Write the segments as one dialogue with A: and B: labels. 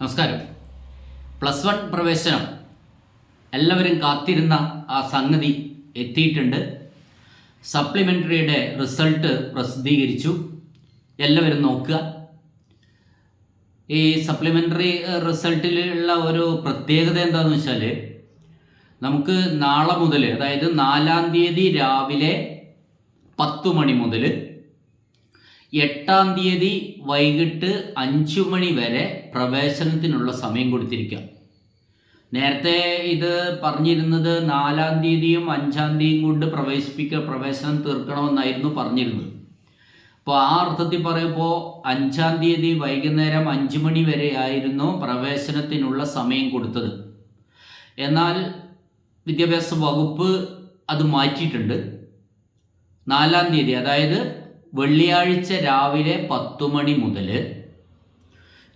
A: നമസ്കാരം. Plus one പ്രവേശനം. എല്ലാവരും കാത്തിരുന്ന ആ സംഗതി എത്തിയിട്ടുണ്ട്. സപ്ലിമെന്ററിയുടെ റിസൾട്ട് പ്രസിദ്ധീകരിച്ചു. എല്ലാവരും നോക്കുക. ഈ സപ്ലിമെന്ററി റിസൾട്ടിലുള്ള ഒരു പ്രത്യേകത എന്താണെന്ന് വെച്ചാൽ നമുക്ക് നാളെ മുതൽ അതായത് നാലാം തീയതി രാവിലെ പത്ത് മണി മുതൽ എട്ടാം തീയതി വൈകിട്ട് അഞ്ചു മണി വരെ പ്രവേശനത്തിനുള്ള സമയം കൊടുത്തിരിക്കുക. നേരത്തെ ഇത് പറഞ്ഞിരുന്നത് നാലാം തീയതിയും അഞ്ചാം തീയതിയും കൊണ്ട് പ്രവേശിപ്പിക്കുക പ്രവേശനം തീർക്കണമെന്നായിരുന്നു പറഞ്ഞിരുന്നത്. അപ്പോൾ ആ അർത്ഥത്തിൽ പറയുമ്പോൾ അഞ്ചാം തീയതി വൈകുന്നേരം അഞ്ച് മണി വരെയായിരുന്നു പ്രവേശനത്തിനുള്ള സമയം കൊടുത്തത്. എന്നാൽ വിദ്യാഭ്യാസ വകുപ്പ് അത് മാറ്റിയിട്ടുണ്ട്. നാലാം തീയതി അതായത് വെള്ളിയാഴ്ച രാവിലെ പത്തു മണി മുതൽ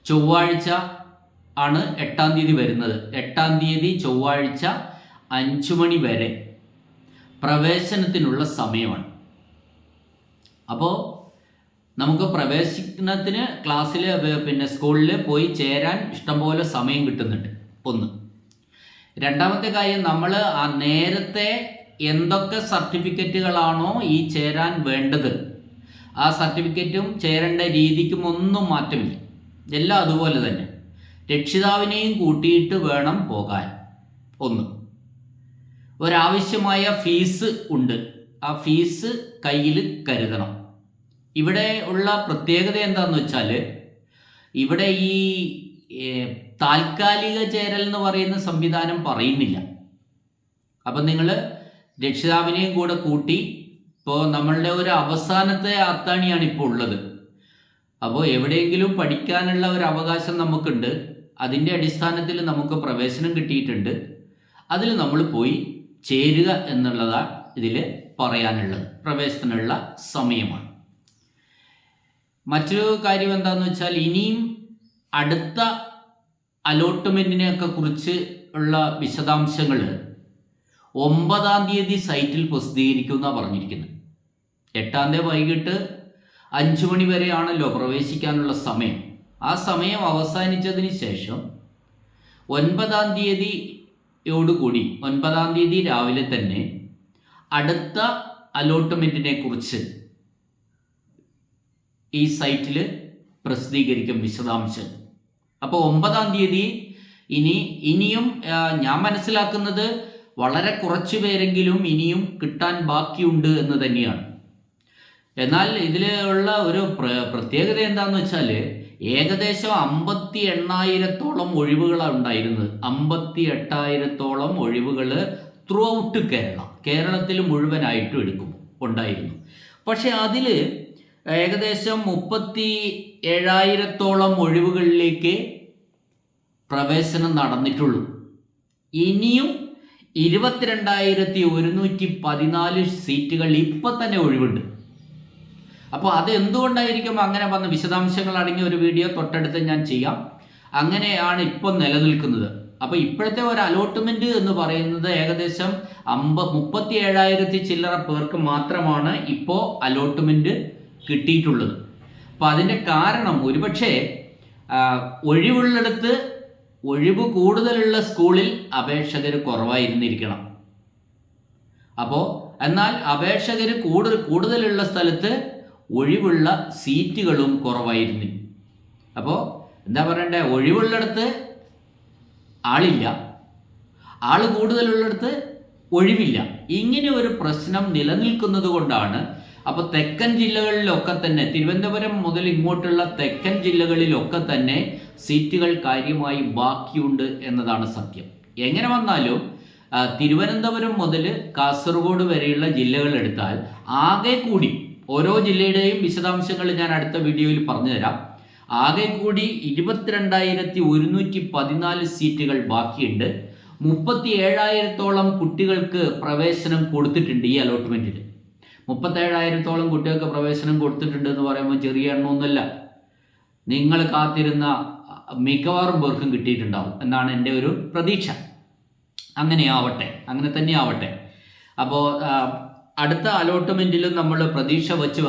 A: ചൊവ്വാഴ്ച ആണ് എട്ടാം തീയതി വരുന്നത്. എട്ടാം തീയതി ചൊവ്വാഴ്ച അഞ്ചു മണി വരെ പ്രവേശനത്തിനുള്ള സമയമാണ്. അപ്പോൾ നമുക്ക് പ്രവേശനത്തിന് ക്ലാസ്സിൽ പിന്നെ സ്കൂളിൽ പോയി ചേരാൻ ഇഷ്ടംപോലെ സമയം കിട്ടുന്നുണ്ട്. ഒന്ന്. രണ്ടാമത്തെ കാര്യം നമ്മൾ ആ നേരത്തെ എന്തൊക്കെ സർട്ടിഫിക്കറ്റുകളാണോ ഈ ചേരാൻ വേണ്ടത്? ആ സർട്ടിഫിക്കറ്റും ചേരേണ്ട രീതിക്കും ഒന്നും മാറ്റമില്ല. എല്ലാം അതുപോലെ തന്നെ. രക്ഷിതാവിനെയും കൂട്ടിയിട്ട് വേണം പോകാൻ. ഒന്ന്. ഒരാവശ്യമായ ഫീസ് ഉണ്ട്. ആ ഫീസ് കയ്യിൽ കരുതണം. ഇവിടെ ഉള്ള പ്രത്യേകത എന്താണെന്ന് വെച്ചാൽ ഇവിടെ ഈ താൽക്കാലിക ചേരൽ എന്ന് പറയുന്ന സംവിധാനം പറയുന്നില്ല. അപ്പം നിങ്ങൾ രക്ഷിതാവിനെയും കൂടെ കൂട്ടി ഇപ്പോൾ നമ്മളുടെ ഒരു അവസാനത്തെ അത്താണിയാണ് ഇപ്പോൾ ഉള്ളത്. അപ്പോൾ എവിടെയെങ്കിലും പഠിക്കാനുള്ള ഒരു അവകാശം നമുക്കുണ്ട്. അതിന്റെ അടിസ്ഥാനത്തിൽ നമുക്ക് പ്രവേശനം കിട്ടിയിട്ടുണ്ട്. അതിൽ നമ്മൾ പോയി ചേരുക എന്നുള്ളതാണ് ഇതിൽ പറയാനുള്ളത്. പ്രവേശനമുള്ള സമയമാണ്. മറ്റൊരു കാര്യം എന്താണെന്ന് വെച്ചാൽ ഇനിയും അടുത്ത അലോട്ട്മെന്റിനെയൊക്കെ കുറിച്ച് ഉള്ള വിശദാംശങ്ങൾ ഒമ്പതാം തീയതി സൈറ്റിൽ പ്രസിദ്ധീകരിക്കുമെന്നാണ് പറഞ്ഞിരിക്കുന്നത്. എട്ടാം തീയതി വൈകിട്ട് അഞ്ചു മണി വരെയാണല്ലോ പ്രവേശിക്കാനുള്ള സമയം. ആ സമയം അവസാനിച്ചതിന് ശേഷം ഒൻപതാം തീയതിയോടുകൂടി ഒൻപതാം തീയതി രാവിലെ തന്നെ അടുത്ത അലോട്ട്മെന്റിനെ കുറിച്ച് ഈ സൈറ്റിൽ പ്രസിദ്ധീകരിക്കും വിശദാംശം. അപ്പോൾ ഒമ്പതാം തീയതി ഇനി ഇനിയും ഞാൻ മനസ്സിലാക്കുന്നത് വളരെ കുറച്ച് പേരെങ്കിലും ഇനിയും കിട്ടാൻ ബാക്കിയുണ്ട് എന്ന് തന്നെയാണ്. എന്നാൽ ഇതിലുള്ള ഒരു പ്ര- പ്രത്യേകത എന്താണെന്ന് വെച്ചാൽ ഏകദേശം അമ്പത്തി എണ്ണായിരത്തോളം ഒഴിവുകളാണ് ഉണ്ടായിരുന്നത്. അമ്പത്തി എട്ടായിരത്തോളം ഒഴിവുകൾ ത്രൂ ഔട്ട് കേരള. കേരളത്തിൽ മുഴുവനായിട്ടും എടുക്കും ഉണ്ടായിരുന്നു. പക്ഷെ അതിൽ ഏകദേശം മുപ്പത്തി ഏഴായിരത്തോളം ഒഴിവുകളിലേക്ക് പ്രവേശനം നടന്നിട്ടുള്ളൂ. ഇനിയും ഇരുപത്തിരണ്ടായിരത്തി ഒരുന്നൂറ്റി പതിനാല് സീറ്റുകൾ ഇപ്പം തന്നെ ഒഴിവുണ്ട്. അപ്പോൾ അത് എന്തുകൊണ്ടായിരിക്കും അങ്ങനെ വന്ന വിശദാംശങ്ങൾ അടങ്ങിയ ഒരു വീഡിയോ തൊട്ടടുത്ത് ഞാൻ ചെയ്യാം. അങ്ങനെയാണ് ഇപ്പോൾ നിലനിൽക്കുന്നത്. അപ്പോൾ ഇപ്പോഴത്തെ ഒരു അലോട്ട്മെന്റ് എന്ന് പറയുന്നത് ഏകദേശം അമ്പ മുപ്പത്തി ഏഴായിരത്തി ചില്ലറ പേർക്ക് മാത്രമാണ് ഇപ്പോൾ അലോട്ട്മെന്റ് കിട്ടിയിട്ടുള്ളത്. അപ്പോൾ അതിന്റെ കാരണം ഒരുപക്ഷെ ഒഴിവുള്ളിടത്ത് ഒഴിവ് കൂടുതലുള്ള സ്കൂളിൽ അപേക്ഷകർ കുറവായിരുന്നിരിക്കണം. അപ്പോൾ എന്നാൽ അപേക്ഷകർ കൂടുതൽ കൂടുതലുള്ള സ്ഥലത്ത് ഒഴിവുള്ള സീറ്റുകളും കുറവായിരുന്നു. അപ്പോൾ എന്താ പറയണ്ടേ? ഒഴിവുള്ളിടത്ത് ആളില്ല. ആൾ കൂടുതലുള്ളിടത്ത് ഒഴിവില്ല. ഇങ്ങനെ ഒരു പ്രശ്നം നിലനിൽക്കുന്നത് കൊണ്ടാണ് അപ്പോൾ തെക്കൻ ജില്ലകളിലൊക്കെ തന്നെ തിരുവനന്തപുരം മുതൽ ഇങ്ങോട്ടുള്ള തെക്കൻ ജില്ലകളിലൊക്കെ തന്നെ സീറ്റുകൾ കാര്യമായി ബാക്കിയുണ്ട് എന്നതാണ് സത്യം. എങ്ങനെ വന്നാലും തിരുവനന്തപുരം മുതൽ കാസർഗോഡ് വരെയുള്ള ജില്ലകൾ എടുത്താൽ ആകെ കൂടി ഓരോ ജില്ലയുടെയും വിശദാംശങ്ങൾ ഞാൻ അടുത്ത വീഡിയോയിൽ പറഞ്ഞുതരാം. ആകെ കൂടി ഇരുപത്തിരണ്ടായിരത്തി ഒരുന്നൂറ്റി പതിനാല് സീറ്റുകൾ ബാക്കിയുണ്ട്. മുപ്പത്തി ഏഴായിരത്തോളം കുട്ടികൾക്ക് പ്രവേശനം കൊടുത്തിട്ടുണ്ട് ഈ അലോട്ട്മെന്റിൽ മുപ്പത്തേഴായിരത്തോളം കുട്ടികൾക്ക് പ്രവേശനം കൊടുത്തിട്ടുണ്ട് എന്ന് പറയുമ്പോൾ ചെറിയ എണ്ണമൊന്നുമല്ല. നിങ്ങൾ കാത്തിരുന്ന മിക്കവാറും പേർക്കും കിട്ടിയിട്ടുണ്ടാവും എന്നാണ് എന്റെ ഒരു പ്രതീക്ഷ. അങ്ങനെയാവട്ടെ അങ്ങനെ തന്നെ ആവട്ടെ അപ്പോൾ അടുത്ത അലോട്ട്മെന്റിലും നമ്മൾ പ്രതീക്ഷ വച്ചു.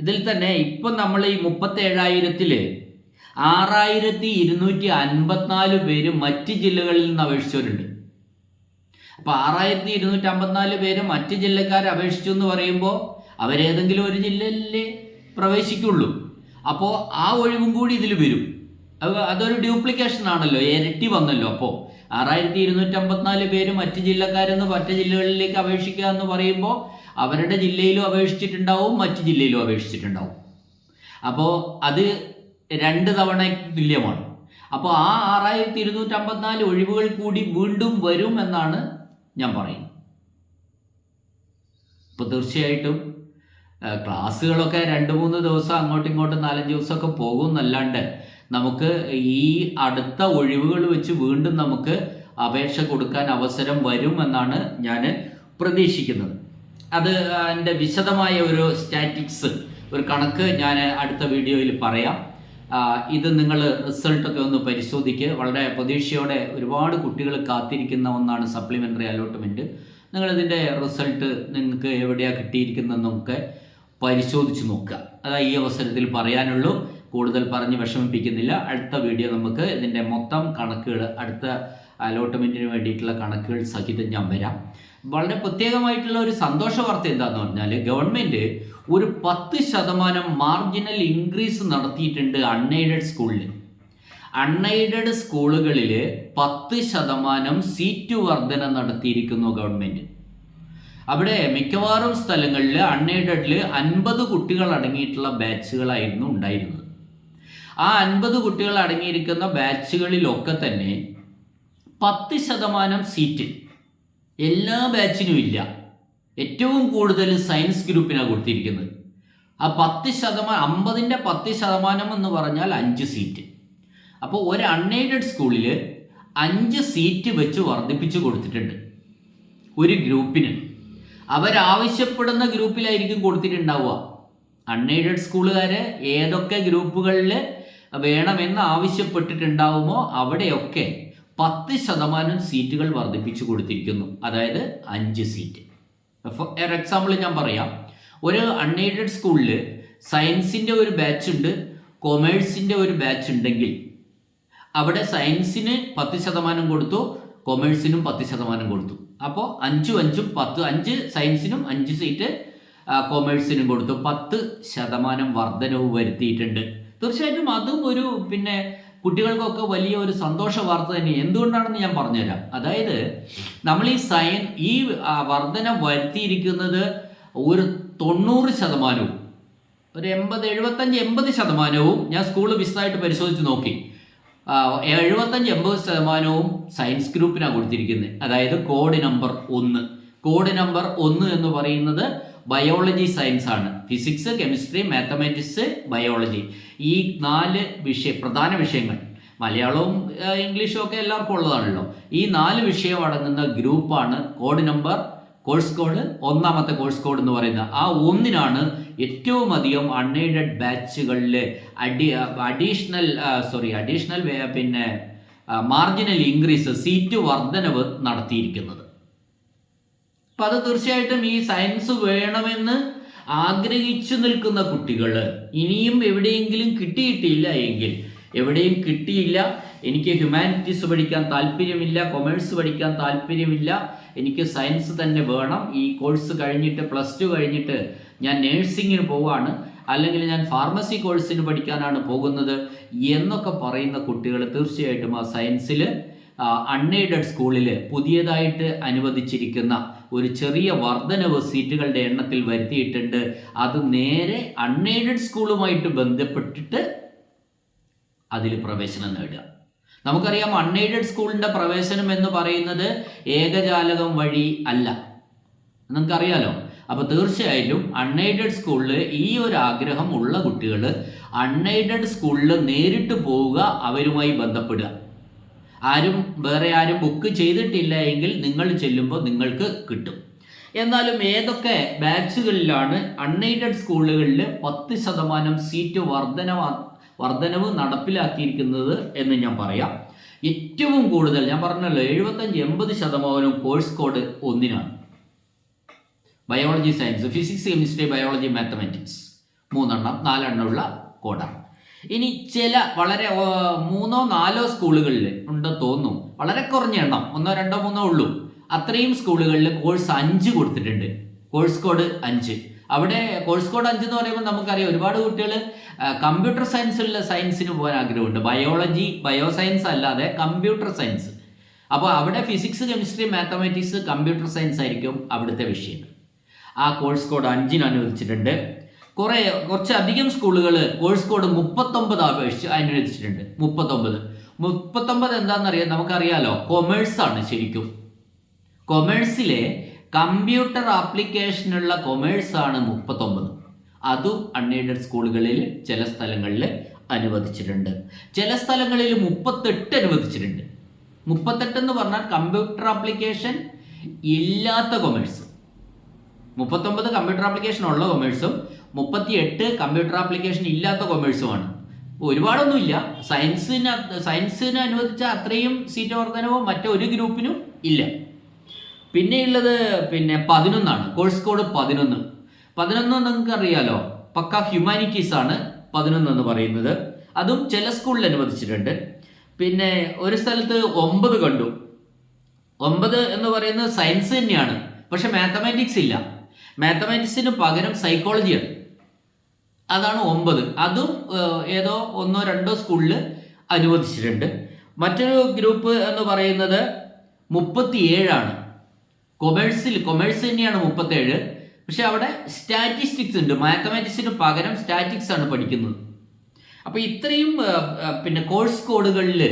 A: ഇതിൽ തന്നെ ഇപ്പം നമ്മൾ ഈ മുപ്പത്തേഴായിരത്തിൽ ആറായിരത്തി ഇരുന്നൂറ്റി അൻപത്തിനാല് പേര് മറ്റ് ജില്ലകളിൽ നിന്ന് അപേക്ഷിച്ചവരുണ്ട്. അപ്പോൾ ആറായിരത്തി ഇരുന്നൂറ്റി അമ്പത്തിനാല് പേര് മറ്റ് ജില്ലക്കാർ അപേക്ഷിച്ചു എന്ന് പറയുമ്പോൾ അവരേതെങ്കിലും ഒരു ജില്ലയിലേ പ്രവേശിക്കുള്ളൂ. അപ്പോൾ ആ ഒഴിവും കൂടി ഇതിൽ വരും. അതൊരു ഡ്യൂപ്ലിക്കേഷൻ ആണല്ലോ. ഇരട്ടി വന്നല്ലോ അപ്പോൾ ആറായിരത്തി ഇരുന്നൂറ്റി അമ്പത്തിനാല് പേര് മറ്റ് ജില്ലക്കാരെന്ന് മറ്റ് ജില്ലകളിലേക്ക് അപേക്ഷിക്കുക എന്ന് പറയുമ്പോൾ അവരുടെ ജില്ലയിലും അപേക്ഷിച്ചിട്ടുണ്ടാവും മറ്റ് ജില്ലയിലും അപേക്ഷിച്ചിട്ടുണ്ടാവും. അപ്പോൾ അത് രണ്ട് തവണ തുല്യമാണ്. അപ്പോൾ ആ ആറായിരത്തി ഇരുന്നൂറ്റി അമ്പത്തിനാല് ഒഴിവുകൾ കൂടി വീണ്ടും വരും എന്നാണ് ഞാൻ പറയുന്നത്. ഇപ്പോൾ തീർച്ചയായിട്ടും ക്ലാസ്സുകളൊക്കെ രണ്ട് മൂന്ന് ദിവസം അങ്ങോട്ടും ഇങ്ങോട്ടും നാലഞ്ച് ദിവസമൊക്കെ പോകും എന്നല്ലാണ്ട് നമുക്ക് ഈ അടുത്ത ഒഴിവുകൾ വെച്ച് വീണ്ടും നമുക്ക് അപേക്ഷ കൊടുക്കാൻ അവസരം വരും എന്നാണ് ഞാൻ പ്രതീക്ഷിക്കുന്നത്. അത് എന്റെ വിശദമായ ഒരു സ്റ്റാറ്റിക്സ് ഒരു കണക്ക് ഞാൻ അടുത്ത വീഡിയോയിൽ പറയാം. ഇത് നിങ്ങൾ റിസൾട്ടൊക്കെ ഒന്ന് പരിശോധിക്കുക വളരെ പ്രതീക്ഷയോടെ ഒരുപാട് കുട്ടികൾ കാത്തിരിക്കുന്ന ഒന്നാണ് സപ്ലിമെന്ററി അലോട്ട്മെന്റ് നിങ്ങളിതിന്റെ റിസൾട്ട് നിങ്ങൾക്ക് എവിടെയാണ് കിട്ടിയിരിക്കുന്നതെന്നൊക്കെ പരിശോധിച്ച് നോക്കുക. അതാ ഈ അവസരത്തിൽ പറയാനുള്ളൂ. കൂടുതൽ പറഞ്ഞ് വിഷമിപ്പിക്കുന്നില്ല. അടുത്ത വീഡിയോ നമുക്ക് ഇതിന്റെ മൊത്തം കണക്കുകൾ അടുത്ത അലോട്ട്മെന്റിന് വേണ്ടിയിട്ടുള്ള കണക്കുകൾ സഹിതം ഞാൻ വരാം. വളരെ പ്രത്യേകമായിട്ടുള്ള ഒരു സന്തോഷ വാർത്ത എന്താണെന്ന് പറഞ്ഞാൽ ഗവൺമെന്റ് ഒരു പത്ത് ശതമാനം മാർജിനൽ ഇൻക്രീസ് നടത്തിയിട്ടുണ്ട് അൺഎയ്ഡഡ് സ്കൂളിൽ അൺഎയ്ഡഡ് സ്കൂളുകളിൽ പത്ത് ശതമാനം സീറ്റ് വർധന നടത്തിയിരിക്കുന്നു ഗവൺമെന്റ് അവിടെ മിക്കവാറും സ്ഥലങ്ങളിൽ അൺഎയ്ഡഡിൽ അൻപത് കുട്ടികൾ അടങ്ങിയിട്ടുള്ള ബാച്ചുകളായിരുന്നു ഉണ്ടായിരുന്നത്. ആ അൻപത് കുട്ടികൾ അടങ്ങിയിരിക്കുന്ന ബാച്ചുകളിലൊക്കെ തന്നെ പത്ത് ശതമാനം സീറ്റ്. എല്ലാ ബാച്ചിനും ഇല്ല. ഏറ്റവും കൂടുതൽ സയൻസ് ഗ്രൂപ്പിനാണ് കൊടുത്തിരിക്കുന്നത്. ആ പത്ത് ശതമാനം അമ്പതിന്റെ പത്ത് ശതമാനം എന്ന് പറഞ്ഞാൽ അഞ്ച് സീറ്റ്. അപ്പോൾ ഒരു അൺഎയ്ഡഡ് സ്കൂളിൽ അഞ്ച് സീറ്റ് വെച്ച് വർദ്ധിപ്പിച്ച് കൊടുത്തിട്ടുണ്ട് ഒരു ഗ്രൂപ്പിന്. അവരാവശ്യപ്പെടുന്ന ഗ്രൂപ്പിലായിരിക്കും കൊടുത്തിട്ടുണ്ടാവുക. അൺഎയ്ഡഡ് സ്കൂളുകാർ ഏതൊക്കെ ഗ്രൂപ്പുകളിൽ വേണമെന്ന് ആവശ്യപ്പെട്ടിട്ടുണ്ടാവുമോ? അവിടെയൊക്കെ പത്ത് ശതമാനം സീറ്റുകൾ വർദ്ധിപ്പിച്ചു കൊടുത്തിരിക്കുന്നു. അതായത് അഞ്ച് സീറ്റ്. ഫോർ എക്സാമ്പിൾ ഞാൻ പറയാം. ഒരു അൺഎയ്ഡഡ് സ്കൂളിൽ സയൻസിന്റെ ഒരു ബാച്ച് ഉണ്ട് കൊമേഴ്സിന്റെ ഒരു ബാച്ച് ഉണ്ടെങ്കിൽ അവിടെ സയൻസിന് പത്ത് ശതമാനം കൊടുത്തു കൊമേഴ്സിനും പത്ത് ശതമാനം കൊടുത്തു. അപ്പോൾ അഞ്ചും അഞ്ചും പത്ത് അഞ്ച് സയൻസിനും അഞ്ച് സീറ്റ് കൊമേഴ്സിനും കൊടുത്തു. പത്ത് ശതമാനം വർധനവ് വരുത്തിയിട്ടുണ്ട്. തീർച്ചയായിട്ടും അതും ഒരു പിന്നെ കുട്ടികൾക്കൊക്കെ വലിയ ഒരു സന്തോഷ വാർത്ത തന്നെ. എന്തുകൊണ്ടാണെന്ന് ഞാൻ പറഞ്ഞുതരാം. അതായത് നമ്മൾ ഈ സയൻ ഈ വർധന വരുത്തിയിരിക്കുന്നത് ഒരു തൊണ്ണൂറ് ശതമാനവും ഒരു എൺപത് എഴുപത്തഞ്ച് എൺപത് ശതമാനവും ഞാൻ സ്കൂളിൽ വിശദമായിട്ട് പരിശോധിച്ച് നോക്കി. എഴുപത്തഞ്ച് എൺപത് ശതമാനവും സയൻസ് ഗ്രൂപ്പിനാണ് കൊടുത്തിരിക്കുന്നത്. അതായത് കോഡ് നമ്പർ ഒന്ന്. കോഡ് നമ്പർ ഒന്ന് എന്ന് പറയുന്നത് ബയോളജി സയൻസ് ആണ്. ഫിസിക്സ് കെമിസ്ട്രി മാത്തമാറ്റിക്സ് ബയോളജി ഈ നാല് വിഷയ പ്രധാന വിഷയങ്ങൾ. മലയാളവും ഇംഗ്ലീഷും ഒക്കെ എല്ലാവർക്കും ഉള്ളതാണല്ലോ. ഈ നാല് വിഷയം അടങ്ങുന്ന ഗ്രൂപ്പാണ് കോഡ് നമ്പർ കോഴ്സ് കോഡ് ഒന്നാമത്തെ കോഴ്സ് കോഡ് എന്ന് പറയുന്നത്. ആ ഒന്നിനാണ് ഏറ്റവും അധികം അൺഎയ്ഡഡ് ബാച്ചുകളിൽ അഡി അഡീഷണൽ സോറി അഡീഷണൽ പിന്നെ മാർജിനൽ ഇൻക്രീസ് സീറ്റ് വർധനവ് നടത്തിയിരിക്കുന്നത്. അപ്പം അത് തീർച്ചയായിട്ടും ഈ സയൻസ് വേണമെന്ന് ആഗ്രഹിച്ചു നിൽക്കുന്ന കുട്ടികൾ ഇനിയും എവിടെയെങ്കിലും കിട്ടിയിട്ടില്ല എങ്കിൽ എവിടെയും കിട്ടിയില്ല എനിക്ക് ഹ്യൂമാനിറ്റീസ് പഠിക്കാൻ താല്പര്യമില്ല കൊമേഴ്സ് പഠിക്കാൻ താല്പര്യമില്ല എനിക്ക് സയൻസ് തന്നെ വേണം. ഈ കോഴ്സ് കഴിഞ്ഞിട്ട് പ്ലസ് ടു കഴിഞ്ഞിട്ട് ഞാൻ നേഴ്സിങ്ങിന് പോവാണ്. അല്ലെങ്കിൽ ഞാൻ ഫാർമസി കോഴ്സിന് പഠിക്കാനാണ് പോകുന്നത് എന്നൊക്കെ പറയുന്ന കുട്ടികൾ തീർച്ചയായിട്ടും ആ സയൻസിൽ അൺഎയ്ഡഡ് സ്കൂളിൽ പുതിയതായിട്ട് അനുവദിച്ചിരിക്കുന്ന ഒരു ചെറിയ വർധനവ് സീറ്റുകളുടെ എണ്ണത്തിൽ വരുത്തിയിട്ടുണ്ട്. അത് നേരെ അൺഎയ്ഡഡ് സ്കൂളുമായിട്ട് ബന്ധപ്പെട്ടിട്ട് അതിൽ പ്രവേശനം നേടുക. നമുക്കറിയാം അൺഎയ്ഡഡ് സ്കൂളിന്റെ പ്രവേശനം എന്ന് പറയുന്നത് ഏകജാലകം വഴി അല്ല. നിങ്ങൾക്കറിയാലോ? അപ്പോൾ തീർച്ചയായിട്ടും അൺഎയ്ഡഡ് സ്കൂളിൽ ഈ ഒരു ആഗ്രഹം ഉള്ള കുട്ടികൾ അൺഎയ്ഡഡ് സ്കൂളിൽ നേരിട്ട് പോവുക അവരുമായി ബന്ധപ്പെടുക. ആരും വേറെ ആരും ബുക്ക് ചെയ്തിട്ടില്ല എങ്കിൽ നിങ്ങൾ ചെല്ലുമ്പോൾ നിങ്ങൾക്ക് കിട്ടും. എന്നാലും ഏതൊക്കെ ബാച്ചുകളിലാണ് അൺഎയ്ഡഡ് സ്കൂളുകളിൽ പത്ത് ശതമാനം സീറ്റ് വർധന വർധനവ് നടപ്പിലാക്കിയിരിക്കുന്നത് എന്ന് ഞാൻ പറയാം. ഏറ്റവും കൂടുതൽ ഞാൻ പറഞ്ഞല്ലോ എഴുപത്തഞ്ച് എൺപത് ശതമാനം കോഴ്സ് കോഡ് ഒന്നിനാണ്. Biology science physics chemistry biology mathematics മൂന്നെണ്ണം നാലെണ്ണമുള്ള കോഡാണ് ഇനി ചില വളരെ മൂന്നോ നാലോ സ്കൂളുകളിൽ ഉണ്ടെന്ന് തോന്നുന്നു. വളരെ കുറഞ്ഞ എണ്ണം. ഒന്നോ രണ്ടോ മൂന്നോ ഉള്ളൂ. അത്രയും സ്കൂളുകളിൽ കോഴ്സ് അഞ്ച് കൊടുത്തിട്ടുണ്ട്. കോഴ്സ് കോഡ് അഞ്ച്. അവിടെ കോഴ്സ് കോഡ് അഞ്ച് എന്ന് പറയുമ്പോൾ നമുക്കറിയാം ഒരുപാട് കുട്ടികൾ കമ്പ്യൂട്ടർ സയൻസിലുള്ള സയൻസിന് പോകാൻ ആഗ്രഹമുണ്ട്. ബയോളജി ബയോ സയൻസ് അല്ലാതെ കമ്പ്യൂട്ടർ സയൻസ്. അപ്പോൾ അവിടെ physics chemistry mathematics computer science ആയിരിക്കും അവിടുത്തെ വിഷയം ആ കോഴ്സ് കോഡ് അഞ്ചിന് അനുവദിച്ചിട്ടുണ്ട്. കുറേ കുറച്ചധികം സ്കൂളുകൾ കോഴ്സ് കോഡ് മുപ്പത്തൊമ്പത് അപേക്ഷിച്ച് അനുവദിച്ചിട്ടുണ്ട് മുപ്പത്തൊമ്പത്. മുപ്പത്തൊമ്പത് എന്താണെന്നറിയാം നമുക്കറിയാലോ? കൊമേഴ്സ് ആണ് ശരിക്കും. കൊമേഴ്സിലെ കമ്പ്യൂട്ടർ ആപ്ലിക്കേഷനുള്ള ആണ് മുപ്പത്തൊമ്പത്. അതും അൺഎയ്ഡഡ് സ്കൂളുകളിൽ ചില സ്ഥലങ്ങളിൽ അനുവദിച്ചിട്ടുണ്ട്. ചില സ്ഥലങ്ങളിൽ മുപ്പത്തെട്ട് അനുവദിച്ചിട്ടുണ്ട്. മുപ്പത്തെട്ട് എന്ന് പറഞ്ഞാൽ കമ്പ്യൂട്ടർ ആപ്ലിക്കേഷൻ ഇല്ലാത്ത കൊമേഴ്സ്. മുപ്പത്തൊമ്പത് കമ്പ്യൂട്ടർ ആപ്ലിക്കേഷൻ ഉള്ള കൊമേഴ്സും മുപ്പത്തി എട്ട് കമ്പ്യൂട്ടർ ആപ്ലിക്കേഷൻ ഇല്ലാത്ത കൊമേഴ്സുമാണ് ഒരുപാടൊന്നുമില്ല. സയൻസിന് സയൻസിന് അനുവദിച്ച അത്രയും സീറ്റ് വർധനവോ മറ്റൊരു ഗ്രൂപ്പിനും ഇല്ല. പിന്നെയുള്ളത് പിന്നെ പതിനൊന്നാണ്. കോഴ്സ് കോഡ് പതിനൊന്ന്. പതിനൊന്ന് നിങ്ങൾക്ക് അറിയാലോ പക്ക ഹ്യൂമാനിറ്റീസ് ആണ് പതിനൊന്ന് എന്ന് പറയുന്നത്. അതും ചില സ്കൂളിൽ അനുവദിച്ചിട്ടുണ്ട്. പിന്നെ ഒരു സ്ഥലത്ത് ഒമ്പത് കണ്ടു. ഒമ്പത് എന്ന് പറയുന്നത് സയൻസ് തന്നെയാണ്. പക്ഷെ മാത്തമാറ്റിക്സ് ഇല്ല. മാത്തമാറ്റിക്സിന് പകരം സൈക്കോളജിയാണ് അതാണ് ഒമ്പത്. അതും ഏതോ ഒന്നോ രണ്ടോ സ്കൂളിൽ അനുവദിച്ചിട്ടുണ്ട്. മറ്റൊരു ഗ്രൂപ്പ് എന്ന് പറയുന്നത് മുപ്പത്തി ഏഴാണ് കൊമേഴ്സിൽ കൊമേഴ്സ് തന്നെയാണ് മുപ്പത്തേഴ്. പക്ഷെ അവിടെ സ്റ്റാറ്റിസ്റ്റിക്സ് ഉണ്ട്. മാത്തമാറ്റിക്സിന് പകരം സ്റ്റാറ്റിക്സ് ആണ് പഠിക്കുന്നത്. അപ്പോൾ ഇത്രയും പിന്നെ കോഴ്സ് കോഡുകളിൽ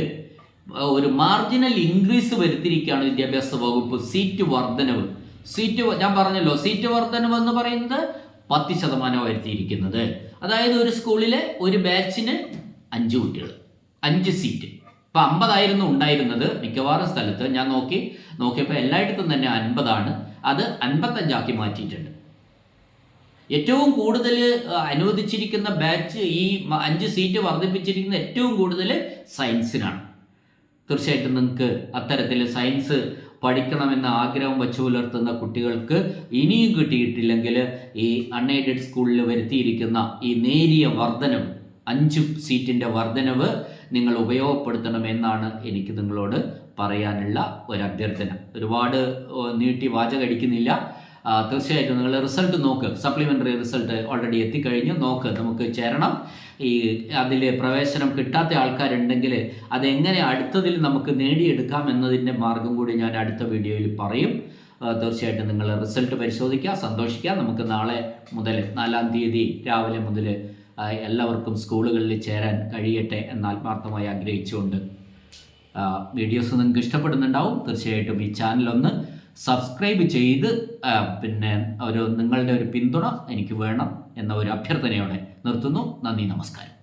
A: ഒരു മാർജിനൽ ഇൻക്രീസ് വരുത്തിയിരിക്കുകയാണ് വിദ്യാഭ്യാസ വകുപ്പ്. സീറ്റ് വർധനവ്. സീറ്റ് ഞാൻ പറഞ്ഞല്ലോ സീറ്റ് വർധനവ് എന്ന് പറയുന്നത് പത്ത് ശതമാനം വരുത്തിയിരിക്കുന്നത്. അതായത് ഒരു സ്കൂളിലെ ഒരു ബാച്ചിന് അഞ്ച് കുട്ടികൾ അഞ്ച് സീറ്റ്. ഇപ്പം അമ്പതായിരുന്നു ഉണ്ടായിരുന്നത് മിക്കവാറും സ്ഥലത്ത്. ഞാൻ നോക്കി നോക്കിയപ്പോൾ എല്ലായിടത്തും തന്നെ അൻപതാണ്. അത് അൻപത്തഞ്ചാക്കി മാറ്റിയിട്ടുണ്ട്. ഏറ്റവും കൂടുതൽ അനുവദിച്ചിരിക്കുന്ന ബാച്ച് ഈ അഞ്ച് സീറ്റ് വർദ്ധിപ്പിച്ചിരിക്കുന്ന ഏറ്റവും കൂടുതൽ സയൻസിനാണ്. തീർച്ചയായിട്ടും നിങ്ങൾക്ക് അത്തരത്തിൽ സയൻസ് പഠിക്കണമെന്ന ആഗ്രഹം വച്ചു പുലർത്തുന്ന കുട്ടികൾക്ക് ഇനിയും കിട്ടിയിട്ടില്ലെങ്കിൽ ഈ അൺഎയ്ഡഡ് സ്കൂളിൽ വരുത്തിയിരിക്കുന്ന ഈ നേരിയ വർധനവ് അഞ്ച് സീറ്റിന്റെ വർധനവ് നിങ്ങൾ ഉപയോഗപ്പെടുത്തണമെന്നാണ് എനിക്ക് നിങ്ങളോട് പറയാനുള്ള ഒരു അഭ്യർത്ഥന. ഒരുപാട് നീട്ടി വാചകടിക്കുന്നില്ല തീർച്ചയായിട്ടും നിങ്ങൾ റിസൾട്ട് നോക്ക്. സപ്ലിമെന്ററി റിസൾട്ട് ഓൾറെഡി എത്തിക്കഴിഞ്ഞു. നോക്ക് നമുക്ക് ചേരണം. ഈ അതിൽ പ്രവേശനം കിട്ടാത്ത ആൾക്കാരുണ്ടെങ്കിൽ അതെങ്ങനെ അടുത്തതിൽ നമുക്ക് നേടിയെടുക്കാം എന്നതിന്റെ മാർഗം കൂടി ഞാൻ അടുത്ത വീഡിയോയിൽ പറയും. തീർച്ചയായിട്ടും നിങ്ങൾ റിസൾട്ട് പരിശോധിക്കുക സന്തോഷിക്കുക നമുക്ക് നാളെ മുതൽ നാലാം തീയതി രാവിലെ മുതൽ എല്ലാവർക്കും സ്കൂളുകളിൽ ചേരാൻ കഴിയട്ടെ എന്ന് ആത്മാർത്ഥമായി ആഗ്രഹിച്ചുകൊണ്ട് വീഡിയോസ് നിങ്ങൾക്ക് ഇഷ്ടപ്പെടുന്നുണ്ടാവും. തീർച്ചയായിട്ടും ഈ ചാനലൊന്ന് സബ്സ്ക്രൈബ് ചെയ്ത് പിന്നെ ഒരു നിങ്ങളുടെ ഒരു പിന്തുണ എനിക്ക് വേണം എന്ന ഒരു അഭ്യർത്ഥനയോടെ നിർത്തുന്നു. നന്ദി നമസ്കാരം.